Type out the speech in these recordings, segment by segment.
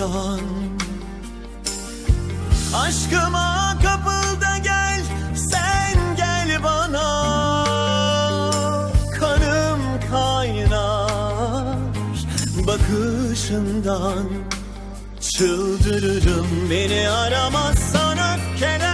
insan. Aşkıma kapıl da gel sen gel bana. Kanım kaynar bakışından Çıldırırım. Beni aramazsan öfkeler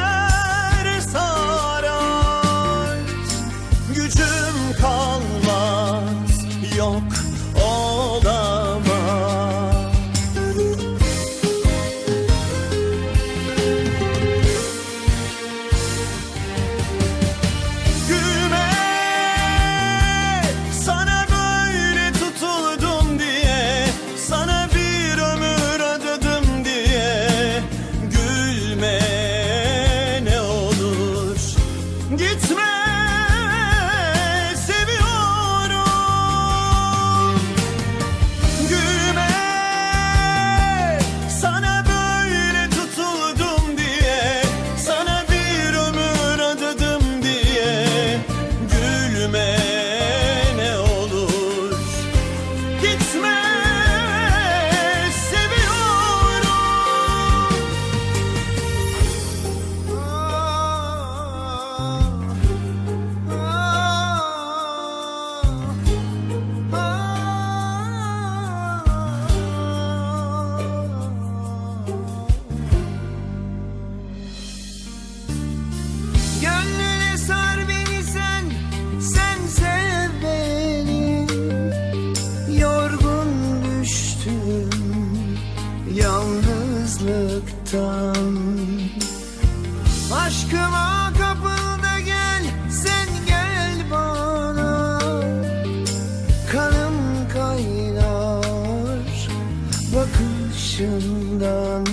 ardından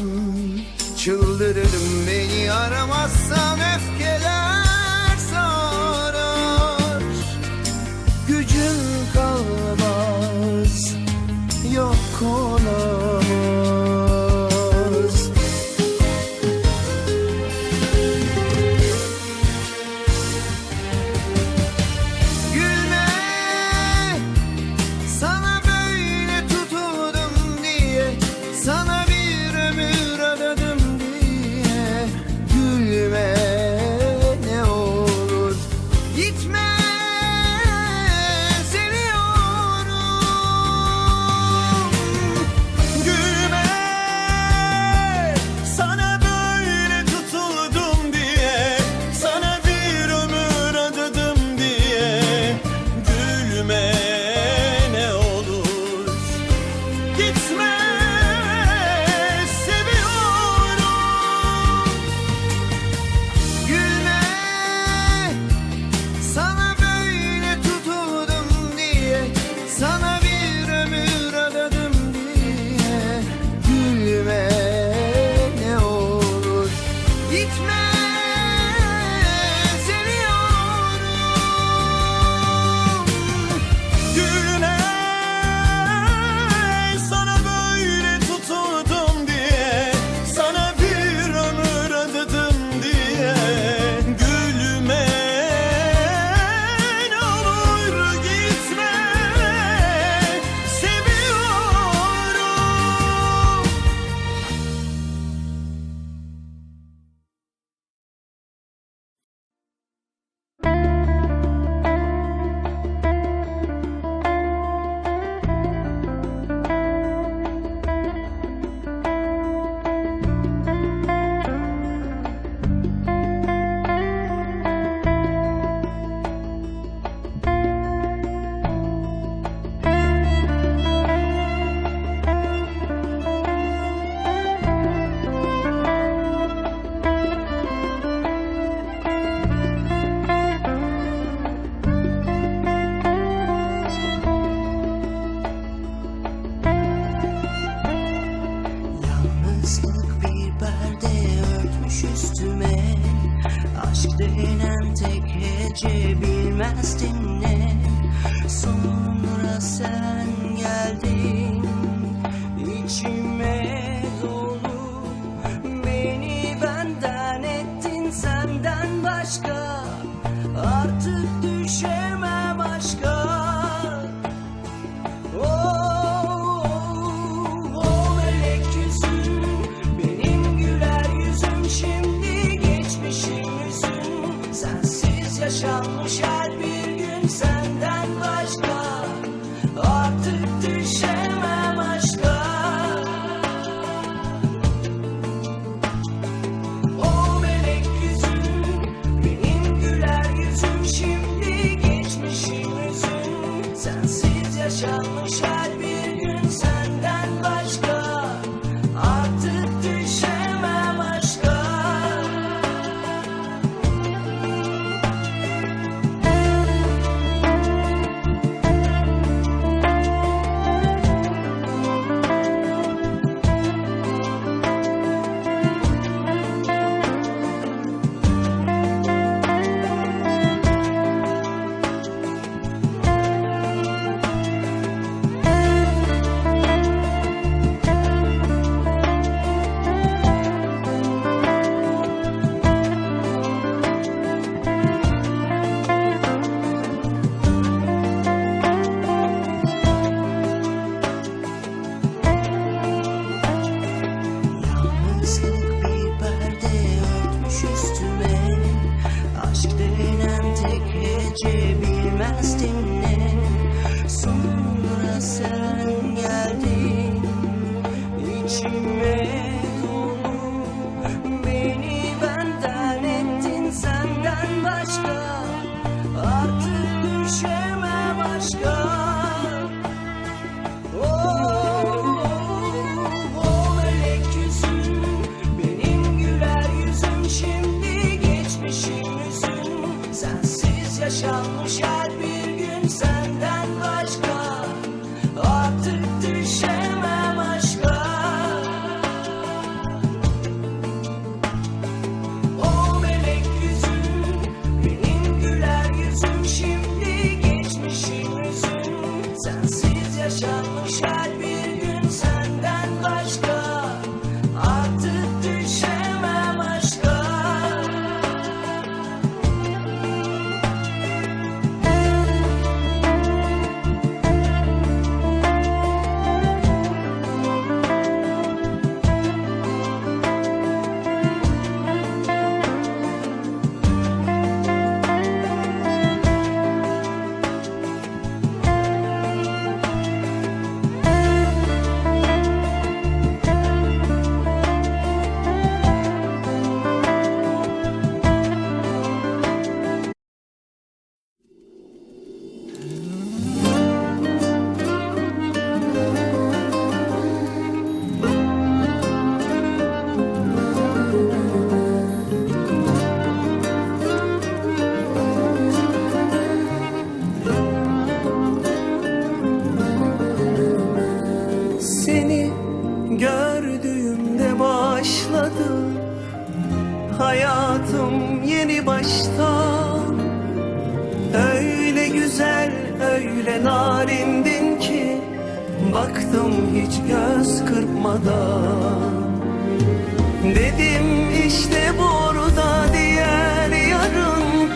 Çıldırırım beni aramazsan öfkeler sarar. Gücün kalmaz yok olur sonra sen geldin içime dolu beni benden ettin senden başka artık düşemem aşka. Oh, oh melek yüzün benim güler yüzüm şimdi geçmişim sensiz yaşanmış her yaşanmış her bir Baktım hiç göz kırpmadan. Dedim işte burada diğer yarın.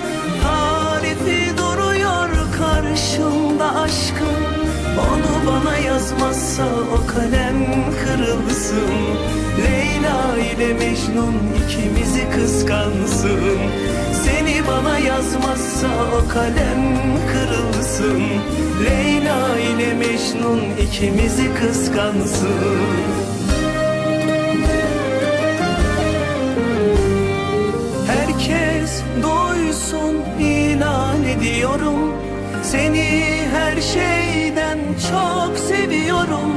Tarifi duruyor karşımda aşkın. Onu bana yazmazsa o kalem kırılsın. Leyla ile Mecnun ikimizi kıskansın. Seni bana yazmazsa o kalem kırılsın. Leyla ile Mecnun ikimizi kıskansın. Herkes duysun ilan ediyorum. Seni her şeyden çok seviyorum.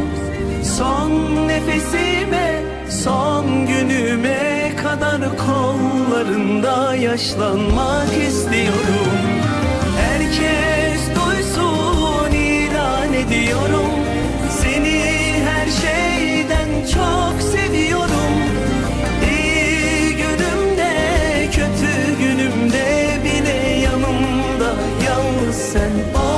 Son nefesime, son günüme kadar kollarında yaşlanmak istiyorum. Herkes duysun ilan ediyorum. Seni her şeyden çok seviyorum. İyi günümde, kötü günümde bile yanımda yalnız sen ol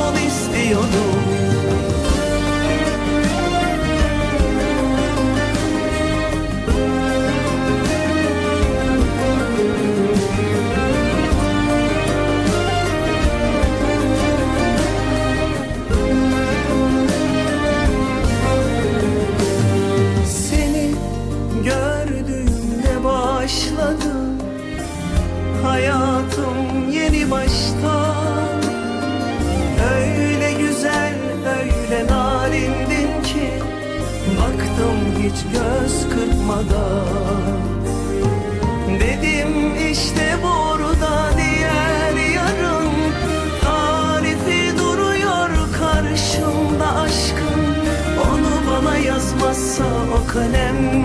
başladı Hayatım yeni baştan. Öyle güzel öyle narindin ki Baktım hiç göz kırpmadan. Dedim işte burada diğer yarın Tarifi duruyor karşımda aşkın. Onu bana yazmazsa o kalem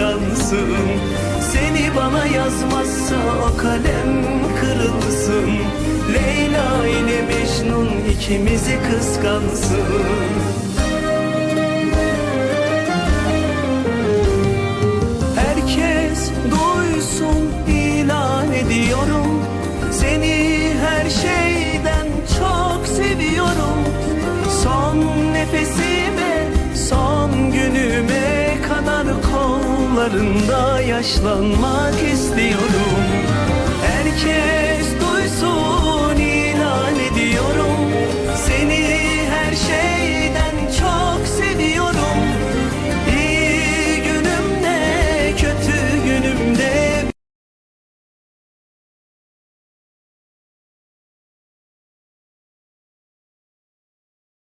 kıskansın Seni bana yazmazsa o kalem kırılsın. Leyla ile Mecnun ikimizi kıskansın. Herkes duysun ilan ediyorum. Seni her şeyden çok seviyorum. Son nefesime, kollarında yaşlanmak Herkes